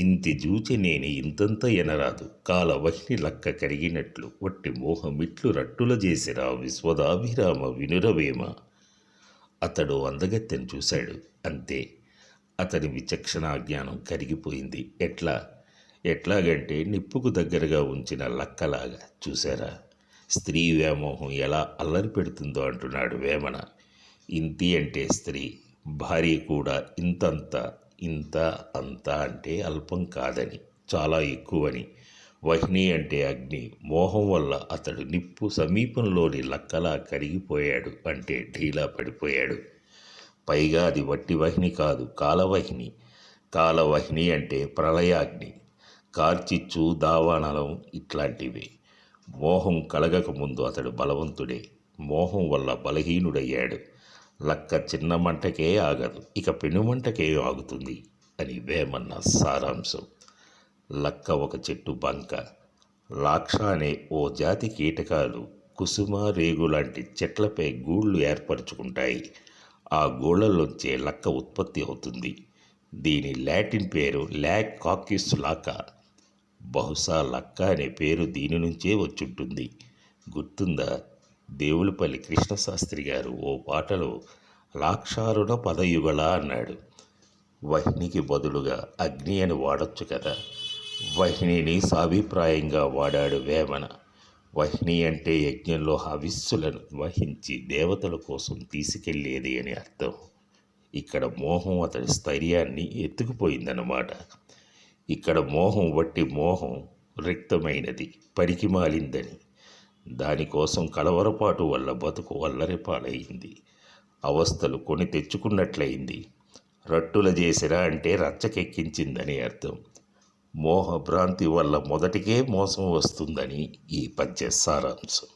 ఇంతి జూచి నేను ఇంతంత ఎనరాదు. కాల లక్క కరిగినట్లు వట్టి మోహమిట్లు రట్టుల చేసిరా విశ్వదాభిరామ వినురవేమ. అతడు అందగత్తెను చూశాడు. అంతే. అతని విచక్షణ జ్ఞానం కరిగిపోయింది. ఎట్లా? ఎట్లాగంటే నిప్పుకు దగ్గరగా ఉంచిన లక్కలాగా చూసారా స్త్రీ వ్యామోహం ఎలా అల్లరి పెడుతుందో అంటున్నాడు వేమన. ఇంతి అంటే స్త్రీ. భార్య కూడా ఇంతంత ఇంత అంత అంటే అల్పం కాదని చాలా ఎక్కువని. వహిని అంటే అగ్ని. మోహం వల్ల అతడు నిప్పు సమీపంలోని లక్కలా కరిగిపోయాడు అంటే ఢీలా పడిపోయాడు. పైగా అది వట్టి వహిని కాదు కాలవహిని. కాలవహిని అంటే ప్రళయాగ్ని. కార్చిచ్చు దావానలం ఇట్లాంటివి. మోహం కలగక ముందు అతడు బలవంతుడే. మోహం వల్ల బలహీనుడయ్యాడు. లక్క చిన్న మంటకే ఆగదు ఇక పెనుమంటకే ఆగుతుంది అని వేమన్న సారాంశం. లక్క ఒక చెట్టు బంక. లాక్ష అనే ఓ జాతి కీటకాలు కుసుమ రేగు లాంటి చెట్లపై గూళ్ళు ఏర్పరచుకుంటాయి. ఆ గూళ్ళలోంచే లక్క ఉత్పత్తి అవుతుంది. దీని లాటిన్ పేరు ల్యాక్ కాకిస్ లాక. బహుశా లక్క అనే పేరు దీని నుంచే వచ్చుంటుంది. గుర్తుందా? దేవులపల్లి కృష్ణశాస్త్రి గారు ఓ పాటలో లాక్షారుణ పదయుగళ అన్నాడు. వహినికి బదులుగా అగ్ని అని వాడొచ్చు కదా. వహ్నిని సాభిప్రాయంగా వాడాడు వేమన. వహిని అంటే యజ్ఞంలో హవిస్సులను వహించి దేవతల కోసం తీసుకెళ్ళేది అని అర్థం. ఇక్కడ మోహం అతడి స్థైర్యాన్ని ఎత్తుకుపోయిందన్నమాట. ఇక్కడ మోహం వట్టి మోహం రిక్తమైనది పనికి మాలిందని దానికోసం కలవరపాటు వల్ల బతుకు వల్లరిపాలయ్యింది అవస్థలు కొని తెచ్చుకున్నట్లయింది. రట్టుల చేసిరా అంటే రచ్చకెక్కించిందని అర్థం. మోహభ్రాంతి వల్ల మొదటికే మోసం వస్తుందని ఈ పద్య సారాంశం.